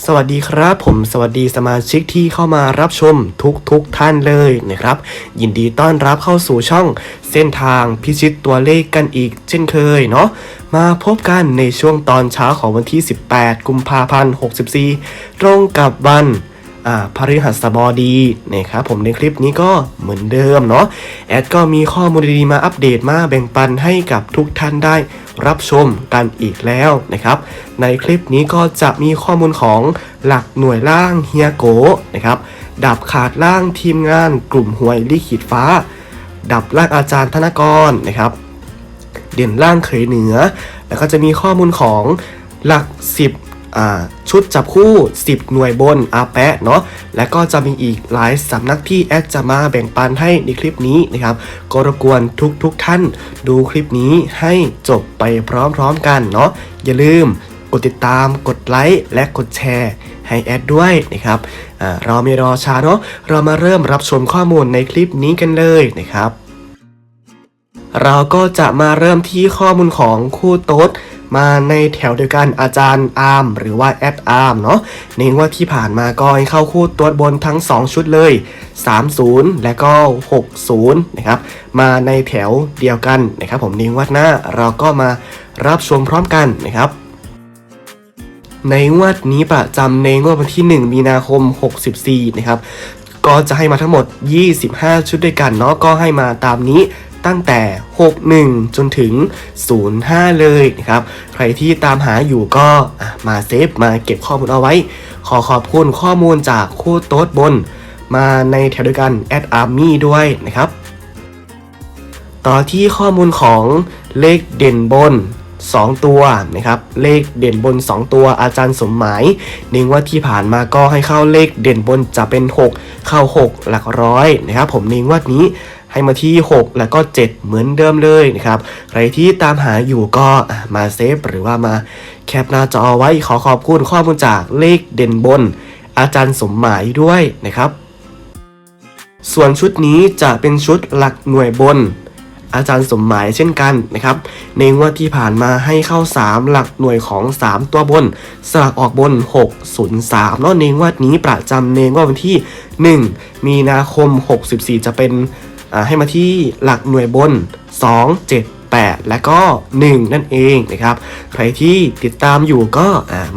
สวัสดีครับผมสวัสดีสมาชิกที่เข้ามารับชมทุกทุกๆท่านเลยนะครับ ยินดีต้อนรับเข้าสู่ช่องเส้นทางพิชิตตัวเลขกันอีก เช่นเคยเนาะมาพบกันในช่วงตอนเช้าของวันที่ 18 กุมภาพันธ์64 ตรงกับวันอ่าพฤหัสบดีนะครับผมในคลิปนี้ก็เหมือนเดิมเนาะแอดก็มีข้อมูลดีๆมาอัปเดตมาแบ่งปันให้กับทุกท่านได้ รับชมกันอีกแล้วนะครับ ในคลิปนี้ก็จะมีข้อมูลของหลักหน่วยล่างเฮียโกนะครับ ดับขาดล่างทีมงานกลุ่มหวยลิขิตฟ้า ดับล่างอาจารย์ธนกรนะครับ เด่นล่างเขยเหนือ แล้วก็จะมีข้อมูลของหลัก 10 ชุดจับคู่ 10 หน่วยบนอาแปะเนาะแล้วก็จะมีอีกหลายสำนักที่แอดจะมาแบ่งปันให้ในคลิปนี้นะครับก็รบกวนทุกทุกๆท่าน ดูคลิปนี้ให้จบไปพร้อมๆกันเนาะอย่าลืมกดติดตามกดไลค์และกดแชร์ให้แอดด้วยนะครับอ่าเราไม่รอช้าเนาะเรามาเริ่มรับชมข้อมูลในคลิปนี้กันเลยนะครับ เราก็จะมาเริ่มที่ข้อมูลของคู่โต๊ด มาในแถวเดียวกันอาจารย์อาร์มหรือว่าแอดอาร์มเนาะในงว่าที่ผ่านมาก็ให้เข้าคู่ต๊ดบนทั้ง 2 ชุดเลย 30 และก็ 60 นะครับ มาในแถวเดียวกันนะครับ ผมในงวัดหน้าเราก็มารับชมพร้อมกันนะครับในงวดนี้ประจำในงวดวันที่ 1 มีนาคม 64 นะครับ ก็จะให้มาทั้งหมด 25 ชุดด้วยกันเนาะ ก็ให้มาตามนี้ ตั้งแต่ 61 จนถึง 05 เลยนะครับ ใครที่ตามหาอยู่ก็มาเซฟมาเก็บข้อมูลเอาไว้ ขอขอบคุณข้อมูลจากคู่โต๊ดบน มาในแถวเดียวกันแอดอาร์มี่ด้วยนะครับ ต่อที่ข้อมูลของเลขเด่นบน 2 ตัวนะครับ เลขเด่นบน 2 ตัวอาจารย์สมหมายเน้นว่าที่ผ่านมาก็ให้เข้าเลขเด่นบนจะเป็น 6 เข้า 6 หลักร้อยนะครับ ผมเน้นว่านี้ ให้มาที่ 6 แล้วก็ 7 เหมือนเดิมเลยนะครับ ใครที่ตามหาอยู่ก็มาเซฟหรือว่ามาแคปหน้าจอไว้ขอขอบคุณข้อมูลจากเลขเด่นบน อาจารย์สมหมายด้วยนะครับ ส่วนชุดนี้จะเป็นชุดหลักหน่วยบน อาจารย์สมหมายเช่นกันนะครับ ในงวดที่ผ่านมาให้เข้า 3 หลักหน่วยของ 3 ตัวบน สลักออกบน 603แล้วในงวดนี้ประจำในงวดวันที่ 1 มีนาคม 64 จะเป็น ให้มาที่หลักหน่วยบน 2 7 8 และก็ 1 นั่นเองนะครับ ใครที่ติดตามอยู่ก็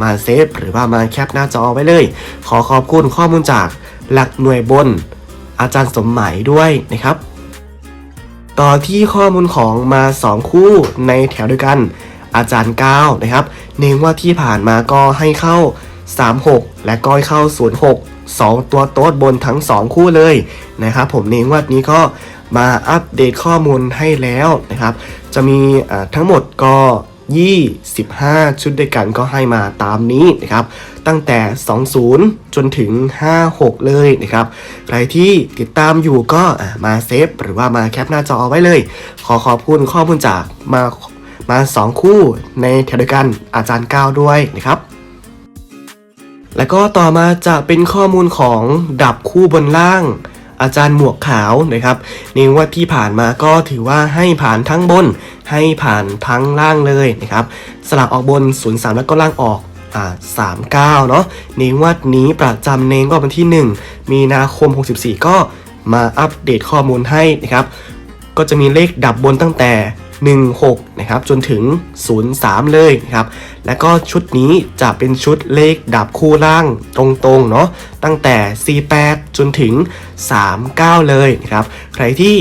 มาเซฟหรือว่ามาแคปหน้าจอไว้เลย ขอขอบคุณข้อมูลจากหลักหน่วยบน อาจารย์สมหมายด้วยนะครับ ต่อที่ข้อมูลของมา 2 คู่ในแถวเดียกัน อาจารย์9นะครับ เน้นว่าที่ผ่านมาก็ให้เข้า 36 และก็ให้เข้า 06 2 ตัวโต๊ดบนทั้ง 2 คู่เลยนะครับผมเน้นว่านี้ก็มาอัปเดตข้อมูลให้แล้วนะครับ จะมีอ่าทั้งหมดก็25 ชุดด้วยกันก็ให้มาตามนี้นะครับ ตั้งแต่ 20 จนถึง 56 เลยนะครับ ใครที่ติดตามอยู่ก็มาเซฟหรือว่ามาแคปหน้าจอเอาไว้เลย ขอขอบคุณข้อมูลจากมามา 2 คู่ในแถวเดียวกันอาจารย์ก้าวด้วยนะครับ แล้วก็ต่อมาจะเป็นข้อมูลของดับคู่บนล่าง อาจารย์หมวกขาวนะครับในงว่าที่ผ่านมาก็ถือว่าให้ผ่านทั้งบน ให้ผ่านทั้งล่างเลยนะครับสลับออกบน 0 3 แล้วก็ล่างออกอ่า39 เนาะในงวัดนี้ประจำในงวดวันที่ 1 มีนาคม 64 ก็มาอัปเดตข้อมูลให้นะครับ ก็จะมีเลขดับบนตั้งแต่ 16นะครับจนถึง 03 เลยนะครับแล้วก็ชุดนี้จะเป็นชุดเลขดับคู่ล่างตรงๆเนาะตั้งแต่ 48 จนถึง 39 เลยนะครับใครที่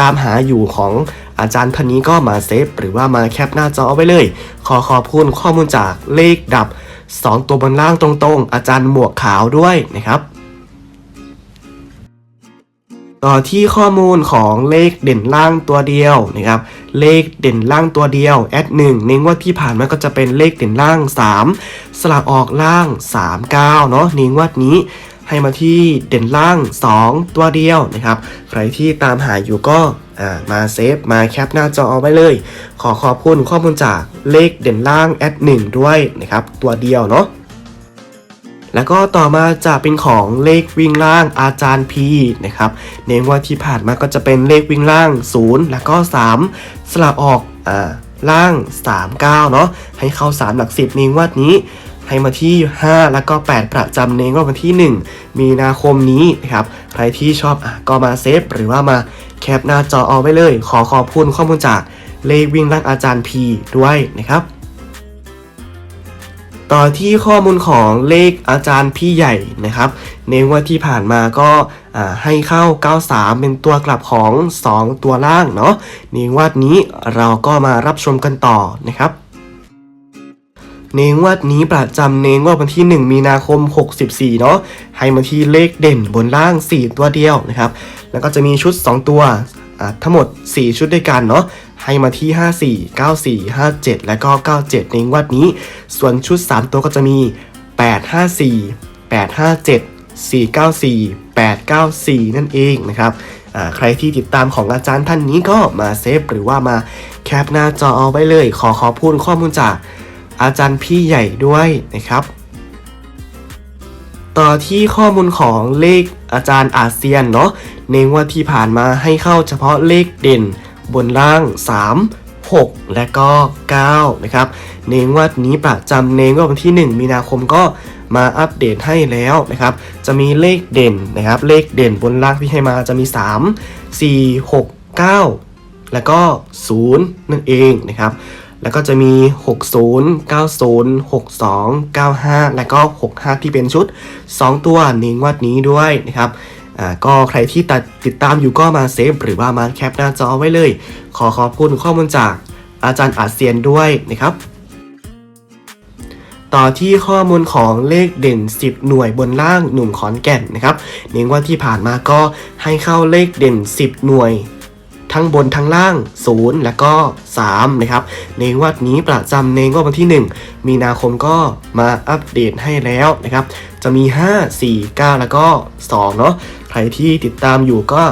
ตามหาอยู่ของอาจารย์ท่านนี้ก็มาเซฟหรือว่ามาแคปหน้าจอเอาไว้เลย ขอขอบคุณข้อมูลจากเลขดับ 2 ตัวบนล่างตรงๆ อาจารย์หมวกขาวด้วยนะครับ ต่อที่ข้อมูลของเลขเด่นล่างตัวเดียวนะครับ เลขเด่นล่างตัวเดียวแอดหนึ่งในงวดที่ผ่านมาก็จะเป็นเลขเด่นล่าง 3 สลับออกล่าง 3 9เนาะในงวดนี้ให้มาที่เด่นล่าง 2 ตัวเดียวนะครับ ใครที่ตามหาอยู่ก็มาเซฟมาแคปหน้าจอเอาไว้เลย ขอขอบคุณข้อมูลจากเลขเด่นล่างแอดหนึ่งด้วยนะครับ ตัวเดียวเนาะ แล้วก็ต่อมาจะเป็นของเลขวิ่งล่างอาจารย์พีนะครับในงวดที่ผ่านมาก็จะเป็นเลขวิ่งล่าง 0 แล้วก็ 3 สลับออกอ่าล่าง 3 9 เนาะให้เข้า 3 หลัก 10ในงวดนี้ให้มาที่ 5 แล้วก็ 8 ประจำในงวดวันที่ 1 มีนาคมนี้นะครับใครที่ชอบอะก็มาเซฟหรือว่ามาแคปหน้าจอเอาไว้เลย ขอขอบคุณข้อมูลจากเลขวิ่งล่างอาจารย์พีด้วยนะครับ ต่อที่ข้อมูลของเลขอาจารย์พี่ใหญ่นะครับ ในงวดที่ผ่านมาก็ให้เข้า 93 เป็นตัวกลับของ 2 ตัวล่างเนาะในงวดนี้เราก็มารับชมกันต่อนะครับในงวดนี้ประจำในงวดวันที่ 1 มีนาคม 64 เนาะให้มาที่เลขเด่นบนล่าง 4 ตัวเดียวนะครับ แล้วก็จะมีชุด 2 ตัว ทั้งหมด 4 ชุดด้วยกันเนาะให้มาที่ 54 94 57 แล้วก็ 97 ในงวดนี้ ส่วนชุด 3 ตัวก็จะมี 854 857 494 894 นั่นเองนะครับอ่าใครที่ติดตามของอาจารย์ท่านนี้ก็มาเซฟหรือว่ามาแคปหน้าจอเอาไว้เลย ขอขอบคุณข้อมูลจากอาจารย์พี่ใหญ่ด้วยนะครับ ต่อที่ข้อมูลของเลขอาจารย์อาเซียนเนาะในงวดที่ผ่านมาให้เข้าเฉพาะเลขเด่นบนล่าง 3 6 และก็ 9 นะครับ ในงวดนี้ประจำในงวดวันที่ 1 มีนาคมก็มาอัปเดตให้แล้วนะครับ จะมีเลขเด่นนะครับ เลขเด่นบนล่างที่ให้มาจะมี 3 4 6 9 แล้วก็ 0 นั่นเองนะครับ แล้วก็จะมี 60 90 62 95 แล้วก็ 65 ที่เป็นชุด 2 ตัวในงวดนี้ด้วยนะครับอ่าก็ใครที่ตัดติดตามอยู่ก็มาเซฟหรือว่ามาแคปหน้าจอไว้เลย ขอขอบคุณข้อมูลจากอาจารย์อาเซียนด้วยนะครับ ต่อที่ข้อมูลของเลขเด่น 10 หน่วยบนล่างหนุ่มขอนแก่นนะครับในงวดที่ผ่านมาก็ให้เข้าเลขเด่น 10 หน่วย ทั้งบนทั้งล่าง 0 และก็ 3 นะครับ ในงวดนี้ประจำในงวดวันที่ 1 มีนาคมก็มาอัปเดตให้แล้วนะครับ จะมี 5 4 9 แล้วก็ 2 เนาะใครที่ติดตามอยู่ก็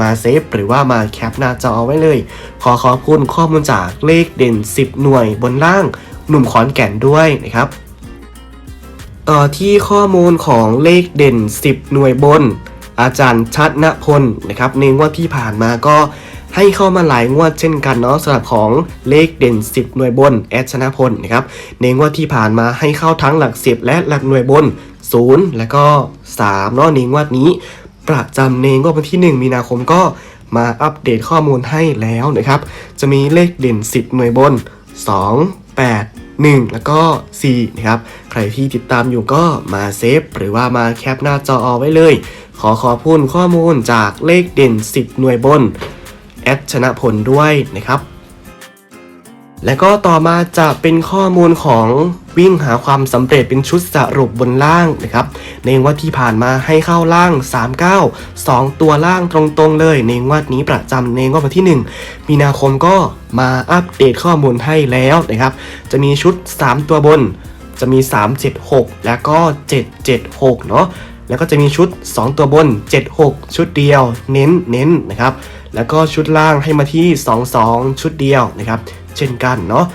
มาเซฟหรือว่ามาแคปหน้าจอเอาไว้เลย ขอขอบคุณข้อมูลจากเลขเด่น 10 หน่วยบนล่างหนุ่มขอนแก่นด้วยนะครับต่อที่ข้อมูลของเลขเด่น 10 หน่วยบน อาจารย์ชัดนพลนะครับในงวดที่ผ่านมาก็ ให้เข้ามาหลายงวดเช่นกันเนาะสำหรับของเลขเด่น 10 หน่วยบนแอดชนะพลนะครับในงวดที่ผ่านมาให้เข้าทั้งหลัก 10 และหลักหน่วยบน 0 แล้วก็3เนาะในงวดนี้ ประจำในงวดวันที่ 1 มีนาคมก็มาอัปเดตข้อมูลให้แล้วนะครับ จะมีเลขเด่น 10 หน่วยบน 2 8 1 แล้วก็ 4 นะครับ ใครที่ติดตามอยู่ก็มาเซฟ หรือว่ามาแคปหน้าจอเอาไว้เลย ขอขอบคุณข้อมูลจากเลขเด่น 10 หน่วยบน แอดชนะผลด้วยนะครับ และก็ต่อมาจะเป็นข้อมูลของวิ่งหาความสำเร็จเป็นชุดสรุปบนล่างนะครับ ในงวดที่ผ่านมาให้เข้าล่าง 39 2 ตัวล่างตรงๆเลย ในงวดนี้ประจำในงวดวันที่ 1 มีนาคมก็มาอัปเดตข้อมูลให้แล้วนะครับ จะมีชุด 3 ตัวบน จะมี 376 แล้วก็ 776 เนาะแล้วก็จะมีชุด 2 ตัวบน 76 ชุดเดียว เน้นเน้นนะครับ แล้วก็ชุดล่างให้มาที่ 22 ชุดเดียวนะครับ เช่นกันเนาะ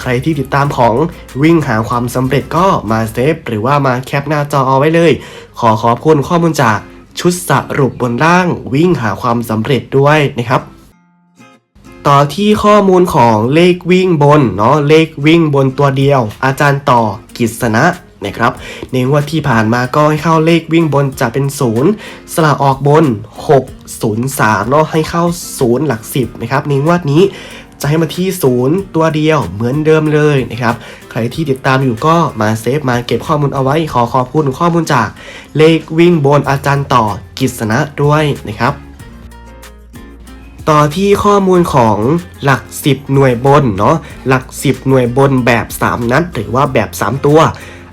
ใครที่ติดตามของวิ่งหาความสำเร็จก็มาเซฟหรือว่ามาแคปหน้าจอเอาไว้เลย ขอขอบคุณข้อมูลจากชุดสรุปบนล่างวิ่งหาความสำเร็จด้วยนะครับ ต่อที่ข้อมูลของเลขวิ่งบนเนาะเลขวิ่งบนตัวเดียว อาจารย์ต่อกิษณะ นะครับในงวดที่ผ่านมาก็ให้เข้าเลขวิ่งบนจะเป็น 0 สละออกบน 6 0 3เนาะให้เข้า 0 หลัก 10นะครับในงวดนี้จะให้มาที่ 0 ตัวเดียวเหมือนเดิมเลยนะครับ ใครที่ติดตามอยู่ก็มาเซฟมาเก็บข้อมูลเอาไว้ขอขอบคุณข้อมูลจากเลขวิ่งบนอาจารย์ต่อกิษณะด้วยนะครับต่อที่ข้อมูลของหลัก 10 หน่วยบนเนาะหลัก 10 หน่วยบนแบบ 3 นัดหรือว่าแบบ 3 ตัว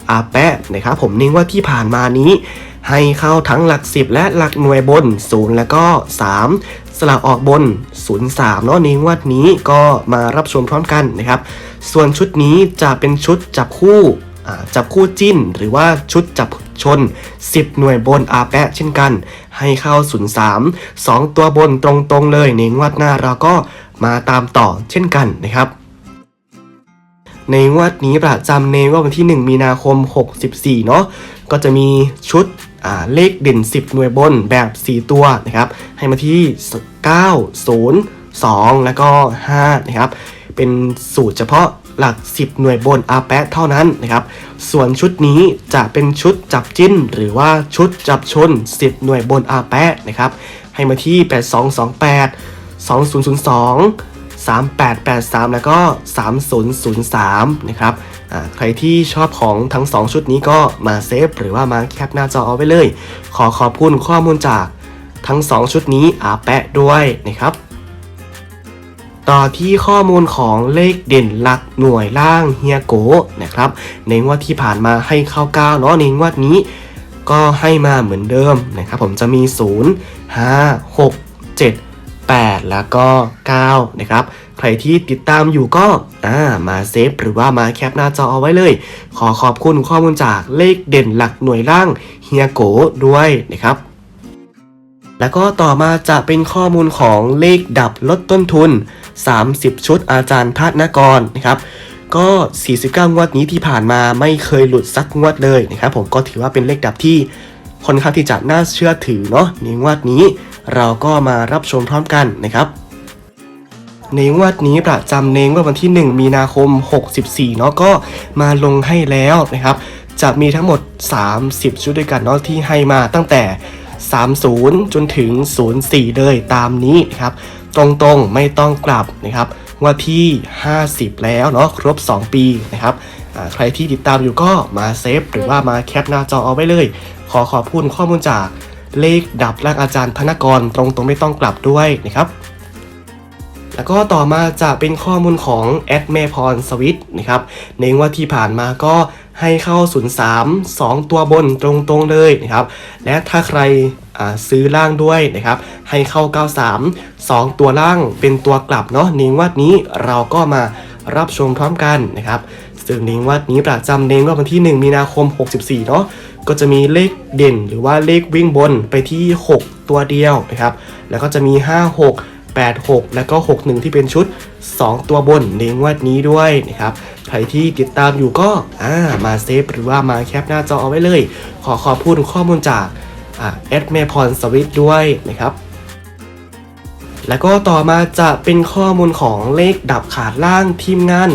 อาแปะนะครับผมเน้นว่าที่ผ่านมานี้ ให้เข้าทั้งหลัก 10 และหลักหน่วยบน 0 แล้วก็ 3 สลับออกบน 0 3เนาะในงวดนี้ก็มารับชมพร้อมกันนะครับ ส่วนชุดนี้จะเป็นชุดจับคู่จับคู่จิ้นหรือว่าชุดจับชน 10 หน่วยบนอาแปะเช่นกัน ให้เข้า 0 3 2 ตัวบนตรงๆเลยในงวดหน้าเราก็มาตามต่อเช่นกันนะครับ ในงวดนี้ประจำในวันที่ 1 มีนาคม 64 เนาะก็จะมีชุดเลขเด่น 10 หน่วยบนแบบ 4 ตัวนะครับ ให้มาที่ 9 0 2 แล้วก็ 5 นะครับ เป็นสูตรเฉพาะหลัก 10 หน่วยบนอาแปะเท่านั้นนะครับ ส่วนชุดนี้จะเป็นชุดจับจิ้น หรือว่าชุดจับชน 10 หน่วยบนอาแปะนะครับ ให้มาที่ 8228 2002 3883 แล้วก็ 3003 นะครับใครที่ชอบของทั้ง 2 ชุดนี้ก็มาเซฟหรือว่ามาแคปหน้าจอเอาไว้เลย ขอขอบคุณข้อมูลจากทั้ง 2 ชุดนี้อาแปะด้วยนะครับ ต่อที่ข้อมูลของเลขเด่นหลักหน่วยล่างเฮียโกนะครับ ในงวดที่ผ่านมาให้เข้า9เนาะในงวดนี้ก็ให้มาเหมือนเดิมนะครับผมจะมี 0 5 6 7 8 แล้วก็ 9 นะครับ ใครที่ติดตามอยู่ก็อ่ามาเซฟหรือว่ามาแคปหน้าจอเอาไว้เลย ขอขอบคุณข้อมูลจากเลขเด่นหลักหน่วยล่างเฮียโกด้วยนะครับแล้วก็ต่อมาจะเป็นข้อมูลของเลขดับลดต้นทุน 30 ชุดอาจารย์ธนกรนะครับ ก็ 49 งวดนี้ที่ผ่านมาไม่เคยหลุดสักงวดเลยนะครับผมก็ถือว่าเป็นเลขดับที่ค่อนข้างที่จะน่าเชื่อถือเนาะในงวดนี้ เราก็มารับชมพร้อมกันนะครับ ในงวดนี้ประจำในงวดวันที่ 1 มีนาคม 64เนาะก็มาลงให้แล้วนะครับ จะมีทั้งหมด 30 ชุดด้วยกันเนาะที่ให้มาตั้งแต่ 30 จนถึง 04 เลยตามนี้นะครับ ตรงๆไม่ต้องกลับนะครับว่าที่ 50 แล้วเนาะครบ 2 ปีนะครับใครที่ติดตามอยู่ก็มาเซฟหรือว่ามาแคปหน้าจอเอาไว้เลย ขอขอบคุณข้อมูลจาก เลขดับแรกอาจารย์ธนกรตรงๆไม่ต้องกลับด้วยนะครับ แล้วก็ต่อมาจะเป็นข้อมูลของแอดเมพรสวิตนะครับในงวดที่ผ่านมาก็ให้เข้า 03 2 ตัวบนตรงๆเลยนะครับ และถ้าใครซื้อล่างด้วยนะครับ ให้เข้า 93 2 ตัวล่างเป็นตัวกลับเนาะในงวดนี้เราก็มารับชมพร้อมกันนะครับ ซึ่งในงวัดนี้ประจำในงวดวันที่ 1 มีนาคม 64 เนาะก็จะมีเลขเด่นหรือว่าเลขวิ่งบนไปที่ 6 ตัวเดียวนะครับ แล้วก็จะมี 5 6 86 แล้วก็ 61 ที่เป็นชุด 2 ตัวบนในงวดนี้ด้วยนะครับ ใครที่ติดตามอยู่ก็ามาเซฟหรือว่ามาแคปหน้าจอเอาไว้เลย ขอขอบคุณข้อมูลจากแอดเมพรสวิตด้วยนะครับ แล้วก็ต่อมาจะเป็นข้อมูลของเลขดับขาดล่างทีมงาน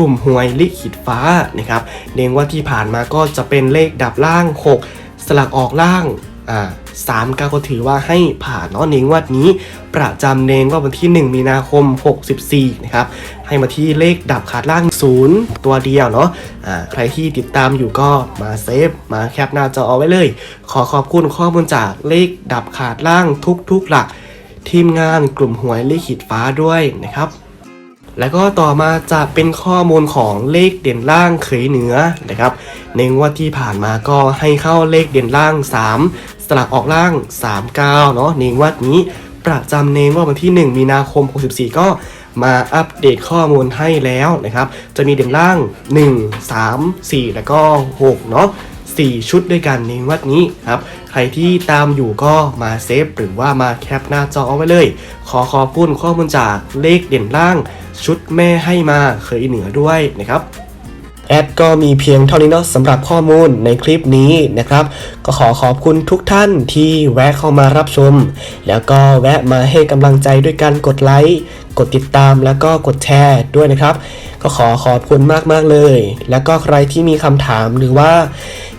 กลุ่มหวยลิขิตฟ้านะครับเน้นว่าที่ผ่านมาก็จะเป็นเลขดับล่าง 6 สลักออกล่างอ่าสามก็ถือว่าให้ผ่านเนาะเน้นวัดนี้ ประจำเน้นว่าวันที่ 1 มีนาคม 64 นะครับ ให้มาที่เลขดับขาดล่าง 0 ตัวเดียวเนาะอ่าใครที่ติดตามอยู่ก็มาเซฟ มาแคปหน้าจอเอาไว้เลย ขอขอบคุณข้อมูลจากเลขดับขาดล่างทุกๆหลัก ทีมงานกลุ่มหวยลิขิตฟ้าด้วยนะครับ แล้วก็ต่อมาจะเป็นข้อมูลของเลขเด่นล่างเขยเหนือนะครับในงวดที่ผ่านมาก็ให้เข้าเลขเด่นล่าง 3 สลักออกล่าง 39 เนาะในงวดนี้ประจำในงวดวันที่ 1 มีนาคม 64 ก็มาอัปเดตข้อมูลให้แล้วนะครับ จะมีเด่นล่าง 1 3 4 แล้วก็6เนาะ4 ชุดด้วยกันในวัดนี้ครับ ใครที่ตามอยู่ก็มาเซฟหรือว่ามาแคปหน้าจอเอาไว้เลย ขอขอบคุณข้อมูลจากเลขเด่นล่าง ชุดแม่ให้มาเคยเหนือด้วยนะครับแอดก็มีเพียงเท่านี้เนาะสำหรับข้อมูลในคลิปนี้นะครับ ก็ขอขอบคุณทุกท่านที่แวะเข้ามารับชม แล้วก็แวะมาให้กำลังใจด้วยการกดไลค์กดติดตามแล้วก็กดแชร์ด้วยนะครับ ก็ขอขอบคุณมากๆเลย แล้วก็ใครที่มีคำถามหรือว่า